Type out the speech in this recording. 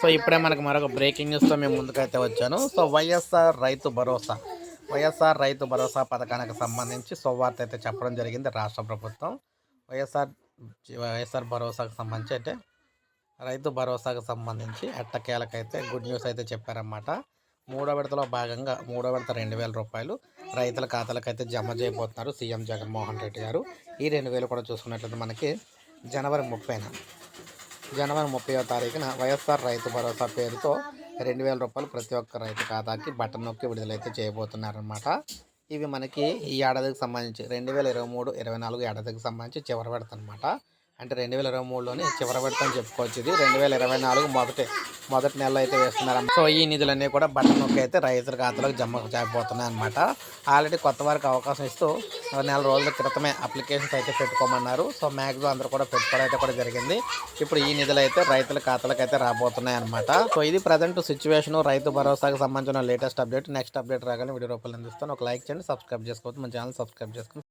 So ఇప్పుడే మనకు మరొక బ్రేకింగ్ న్యూస్తో మేము ముందుకైతే వచ్చాను. సో వైఎస్ఆర్ రైతు భరోసా. వైఎస్ఆర్ రైతు భరోసా పథకానికి సంబంధించి సోమవార్త అయితే చెప్పడం జరిగింది రాష్ట్ర ప్రభుత్వం. వైఎస్ఆర్ వైఎస్ఆర్ భరోసాకు సంబంధించి అయితే రైతు భరోసాకు సంబంధించి ఎట్టకేలకైతే గుడ్ న్యూస్ అయితే చెప్పారన్నమాట. మూడో విడతలో భాగంగా మూడో విడత రెండు వేల రూపాయలు రైతుల ఖాతాలకు అయితే జమ చేయబోతున్నారు సీఎం జగన్మోహన్ రెడ్డి గారు. ఈ రెండు వేలు కూడా చూసుకున్నట్లయితే మనకి జనవరి ముప్పైన జనవరి ముప్పైవ తారీఖున వైఎస్ఆర్ రైతు భరోసా పేరుతో రెండు వేల రూపాయలు ప్రతి ఒక్క రైతు ఖాతాకి బటన్ నొక్కి విడుదలైతే చేయబోతున్నారనమాట ఇవి మనకి ఈ ఏడాదికి సంబంధించి రెండు వేల ఇరవై మూడు ఇరవై నాలుగు ఏడాదికి సంబంధించి చివరి విడత అనమాట అంటే రెండు వేల ఇరవై మూడులోనే చివరి విడత అని చెప్పుకోవచ్చు ఇది. రెండు వేల ఇరవై నాలుగు మొదటి మొదటి నెలలో అయితే వేస్తున్నారు సో ఈ నిధులన్నీ కూడా బటన్ నొక్కి అయితే రైతుల ఖాతాలకు జమ చేయబోతున్నాయి అనమాట ఆల్రెడీ కొత్త వారికి అవకాశం ఇస్తూ నెల రోజుల క్రితమే అప్లికేషన్స్ అయితే పెట్టుకోమన్నారు. సో మ్యాక్సిమం అందరూ కూడా పెట్టుకోవడం అయితే కూడా జరిగింది. ఇప్పుడు ఈ నిధులు అయితే రైతుల ఖాతాలకు అయితే రాబోతున్నాయి అనమాట సో ఇది ప్రజెంట్ సిచ్యువేషన్ రైతు భరోసాకు సంబంధించిన లేటెస్ట్ అప్డేట్ నెక్స్ట్ అప్డేట్ రాగానే వీడియో రూపాయలు అందిస్తాను. ఒక లైక్ చేయండి సబ్స్క్రైబ్ చేసుకోవచ్చు మన ఛానల్ సబ్స్క్రైబ్ చేసుకోండి.